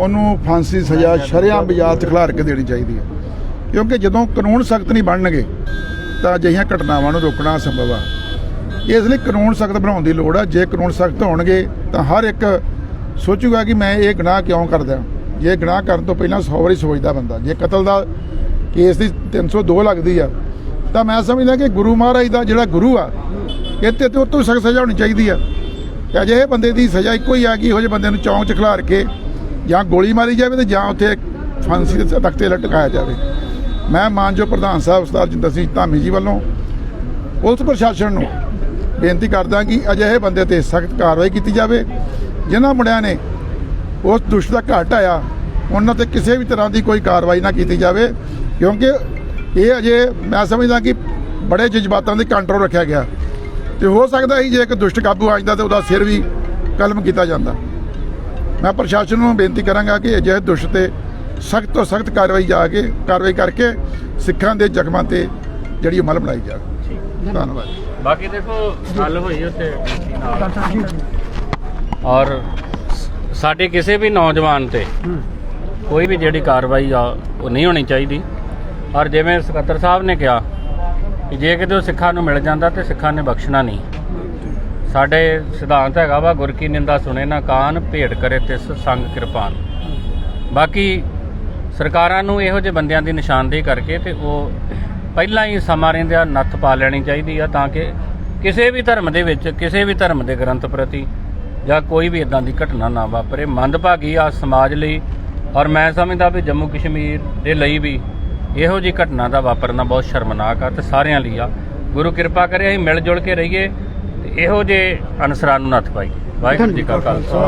ਉਹਨੂੰ ਫਾਂਸੀ ਸਜ਼ਾ ਸ਼ਰਿਆਂ ਬਾਜ਼ਾਰ 'ਚ ਖਿਲਾਰ ਕੇ ਦੇਣੀ ਚਾਹੀਦੀ ਹੈ। ਕਿਉਂਕਿ ਜਦੋਂ ਕਾਨੂੰਨ ਸਖਤ ਨਹੀਂ ਬਣਨਗੇ ਤਾਂ ਅਜਿਹੀਆਂ ਘਟਨਾਵਾਂ ਨੂੰ ਰੋਕਣਾ ਸੰਭਵ ਆ। ਇਸ ਲਈ ਕਾਨੂੰਨ ਸਖਤ ਬਣਾਉਣ ਦੀ ਲੋੜ ਆ। ਜੇ ਕਾਨੂੰਨ ਸਖਤ ਹੋਣਗੇ ਤਾਂ ਹਰ ਇੱਕ ਸੋਚੂਗਾ ਕਿ ਮੈਂ ਇਹ ਗੁਨਾਹ ਕਿਉਂ ਕਰਦਾ ਜੇ ਗੁਨਾਹ ਕਰਨ ਤੋਂ ਪਹਿਲਾਂ 100 ਵਾਰੀ ਸੋਚਦਾ ਬੰਦਾ ਜੇ ਕਤਲ ਦਾ ਕੇਸ ਦੀ 302 ਲੱਗਦੀ ਆ ਤਾਂ ਮੈਂ ਸਮਝਦਾ ਕਿ ਗੁਰੂ ਮਹਾਰਾਜ ਦਾ ਜਿਹੜਾ ਗੁਰੂ ਆ ਇੱਥੇ ਤੇ ਉਹ ਤੋਂ ਸਖਤ ਸਜ਼ਾ ਹੋਣੀ ਚਾਹੀਦੀ ਆ। ਤੇ ਅਜਿਹੇ ਬੰਦੇ ਦੀ ਸਜ਼ਾ ਇੱਕੋ ਹੀ ਆ ਕਿ ਇਹੋ ਜਿਹੇ ਬੰਦੇ ਨੂੰ ਚੌਂਕ 'ਚ ਖਿਲਾਰ ਕੇ ਜਾਂ ਗੋਲੀ ਮਾਰੀ ਜਾਵੇ ਤੇ ਜਾਂ ਉੱਥੇ ਫਾਂਸੀ ਦੇ ਤਖਤੇ ਲਟਕਾਇਆ ਜਾਵੇ। ਮੈਂ ਮਾਨਯੋਗ ਪ੍ਰਧਾਨ ਸਾਹਿਬ ਉਸਤਾਦ ਜਿੰਦਰ ਸਿੰਘ ਧਾਮੀ ਜੀ ਵੱਲੋਂ ਪੁਲਿਸ ਪ੍ਰਸ਼ਾਸਨ ਨੂੰ ਬੇਨਤੀ ਕਰਦਾ ਕਿ ਅਜਿਹੇ ਬੰਦੇ ਤੇ ਸਖਤ ਕਾਰਵਾਈ ਕੀਤੀ ਜਾਵੇ, ਜਿਨ੍ਹਾਂ ਮੁੰਡਿਆਂ ਨੇ ਉਸ ਦੁਸ਼ਟ ਦਾ ਘਾਟ ਆਇਆ, ਉਹਨਾਂ ਤੇ ਕਿਸੇ ਵੀ ਤਰ੍ਹਾਂ ਦੀ ਕੋਈ ਕਾਰਵਾਈ ਨਾ ਕੀਤੀ ਜਾਵੇ, ਕਿਉਂਕਿ ਇਹ ਅਜੇ ਮੈਂ ਸਮਝਦਾ ਕਿ ਬੜੇ ਜਜ਼ਬਾਤਾਂ ਦੇ ਕੰਟਰੋਲ ਰੱਖਿਆ ਗਿਆ। ਤੇ ਹੋ ਸਕਦਾ ਸੀ ਜੇ ਇੱਕ ਦੁਸ਼ਟ ਕਾਬੂ ਆ ਜਾਂਦਾ ਤੇ ਉਹਦਾ ਸਿਰ ਵੀ ਕਲਮ ਕੀਤਾ ਜਾਂਦਾ। ਮੈਂ ਪ੍ਰਸ਼ਾਸਨ ਨੂੰ ਬੇਨਤੀ ਕਰਾਂਗਾ ਕਿ ਅਜਿਹੇ ਦੁਸ਼ਟ ਤੇ ਸਖਤ ਤੋਂ ਸਖਤ ਕਾਰਵਾਈ ਜਾ ਕੇ, ਕਾਰਵਾਈ ਕਰਕੇ ਸਿੱਖਾਂ ਦੇ ਜ਼ਖਮਾਂ ਤੇ ਜਿਹੜੀ ਅਮਲ ਬਣਾਈ ਜਾਵੇ। ਧੰਨਵਾਦ। ਬਾਕੀ ਦੇਖੋ ਗੱਲ ਹੋਈ ਉੱਥੇ। ਔਰ ਸਾਡੇ ਕਿਸੇ ਵੀ ਨੌਜਵਾਨ ਤੇ ਕੋਈ ਵੀ ਜਿਹੜੀ ਕਾਰਵਾਈ ਆ, ਉਹ ਨਹੀਂ ਹੋਣੀ ਚਾਹੀਦੀ। ਔਰ ਜਿਵੇਂ ਸਕੱਤਰ ਸਾਹਿਬ ਨੇ ਕਿਹਾ ਕਿ ਜੇ ਕਿਤੇ ਉਹ ਸਿੱਖਾਂ ਨੂੰ ਮਿਲ ਜਾਂਦਾ ਤੇ ਸਿੱਖਾਂ ਨੇ ਬਖਸ਼ਣਾ ਨਹੀਂ। ਸਾਡੇ ਸਿਧਾਂਤ ਹੈਗਾ ਵਾ, ਗੁਰ ਕੀ ਨਿੰਦਾ ਸੁਣੇ ਨਾ ਕਾਨ ਭੇਟ ਕਰੇ ਤਿਸ ਸੰਗ ਕਿਰਪਾਨ। ਬਾਕੀ ਸਰਕਾਰਾਂ ਨੂੰ ਇਹੋ ਜਿਹੇ ਬੰਦਿਆਂ ਦੀ ਨਿਸ਼ਾਨਦੇਹੀ ਕਰਕੇ ਤੇ ਉਹ ਪਹਿਲਾਂ ਹੀ ਸਮਾਂ ਰਹਿੰਦਿਆਂ ਨੱਥ ਪਾ ਲੈਣੀ ਚਾਹੀਦੀ ਆ ਤਾਂ ਕਿ ਕਿਸੇ ਵੀ ਧਰਮ ਦੇ ਵਿੱਚ, ਕਿਸੇ ਵੀ ਧਰਮ ਦੇ ਗ੍ਰੰਥ ਪ੍ਰਤੀ ਜਾਂ ਕੋਈ ਵੀ ਇਦਾਂ ਦੀ ਘਟਨਾ ਨਾ ਵਾਪਰੇ। ਮੰਦਭਾਗੀ ਆ ਸਮਾਜ ਲਈ, ਔਰ ਮੈਂ ਸਮਝਦਾ ਵੀ ਜੰਮੂ ਕਸ਼ਮੀਰ ਦੇ ਲਈ ਵੀ ਇਹੋ ਜਿਹੀ ਘਟਨਾ ਦਾ ਵਾਪਰਨਾ ਬਹੁਤ ਸ਼ਰਮਨਾਕ ਆ ਤੇ ਸਾਰਿਆਂ ਲਈ ਆ। ਗੁਰੂ ਕਿਰਪਾ ਕਰੇ ਅਸੀਂ ਮਿਲ ਜੁਲ ਕੇ ਰਹੀਏ। ਤੇ ਇਹੋ ਜਿਹੇ ਅਨਸਰਾਂ ਨੂੰ ਨੱਥ ਪਾਈਏ ਵਾਹਿਗੁਰੂ ਜੀ ਕਾ ਖਾਲਸਾ।